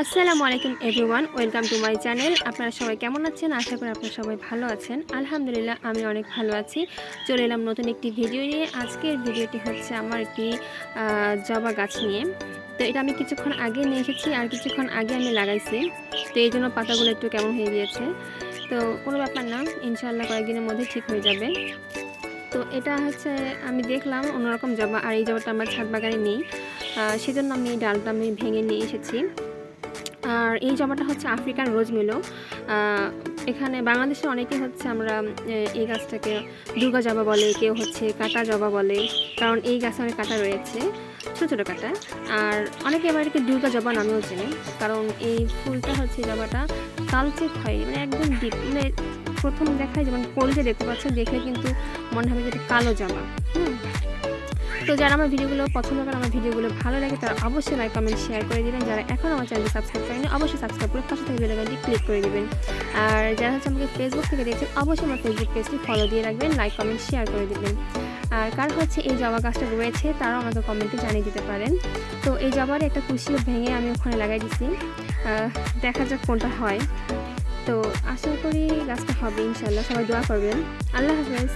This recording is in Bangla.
আসসালামু আলাইকুম everyone, welcome to my channel. আপনারা সবাই কেমন আছেন? আশা করি আপনারা সবাই ভালো আছেন। আলহামদুলিল্লাহ, আমি অনেক ভালো আছি। চলে এলাম নতুন একটি ভিডিও নিয়ে। আজকের ভিডিওটি হচ্ছে আমার একটি জবা গাছ নিয়ে। তো এটা আমি কিছুক্ষণ আগে নিয়ে এসেছি, আর কিছুক্ষণ আগে আমি লাগাইছি। তো এই জন্য পাতাগুলো একটু কেমন হয়ে গিয়েছে। তো কোনো ব্যাপার না, ইনশাআল্লাহ কয়েকদিনের মধ্যে ঠিক হয়ে যাবে। তো এটা হচ্ছে, আমি দেখলাম অন্যরকম জবা, আর এই জবাটা আমার ছাদ বাগানে নেই। সেজন্য আমি ডালটা আমি ভেঙে নিয়ে এসেছি। আর এই জবাটা হচ্ছে আফ্রিকান রোজ মিলো এখানে বাংলাদেশে অনেকে হচ্ছে আমরা এই গাছটাকে দুর্গা জবা বলে, কেউ হচ্ছে কাটা জবা বলে, কারণ এই গাছে অনেক কাটা রয়েছে, ছোটো ছোটো কাটা। আর অনেকে আবার এটাকে দুর্গা জবা নামেও চেনে, কারণ এই ফুলটা হচ্ছে জবাটা কালচে হয় মানে একদম ডিপ মানে প্রথম দেখায় যেমন কলজে দেখতে পাচ্ছেন, দেখলে কিন্তু মনে হবে যে কালো জবা। হুম। তো যারা আমার ভিডিওগুলো পছন্দ করেন আমার ভিডিওগুলো ভালো লাগে তারা অবশ্যই লাইক কমেন্ট শেয়ার করে দিবেন। যারা এখন আমার চ্যানেল সাবস্ক্রাইব করেনি অবশ্যই সাবস্ক্রাইব করে পাশে থেকে বেলাগানটি ক্লিক করে দিবেন। আর যারা হচ্ছে আমাকে ফেসবুক থেকে দেখছেন অবশ্যই আমার ফেসবুক পেজটি ফলো দিয়ে রাখবেন লাইক কমেন্ট শেয়ার করে দিবেন। আর কার হচ্ছে এই জবা গাছটা রয়েছে তারাও আমাকে কমেন্টে জানিয়ে দিতে পারেন। তো এই জবার একটা কুশিও ভেঙে আমি ওখানে লাগাই দিছি। দেখা যাক কোনটা হয়। তো আশা করি গাছটা হবে ইনশাল্লাহ সবাই দোয়া করবেন। আল্লাহ হাফেজ।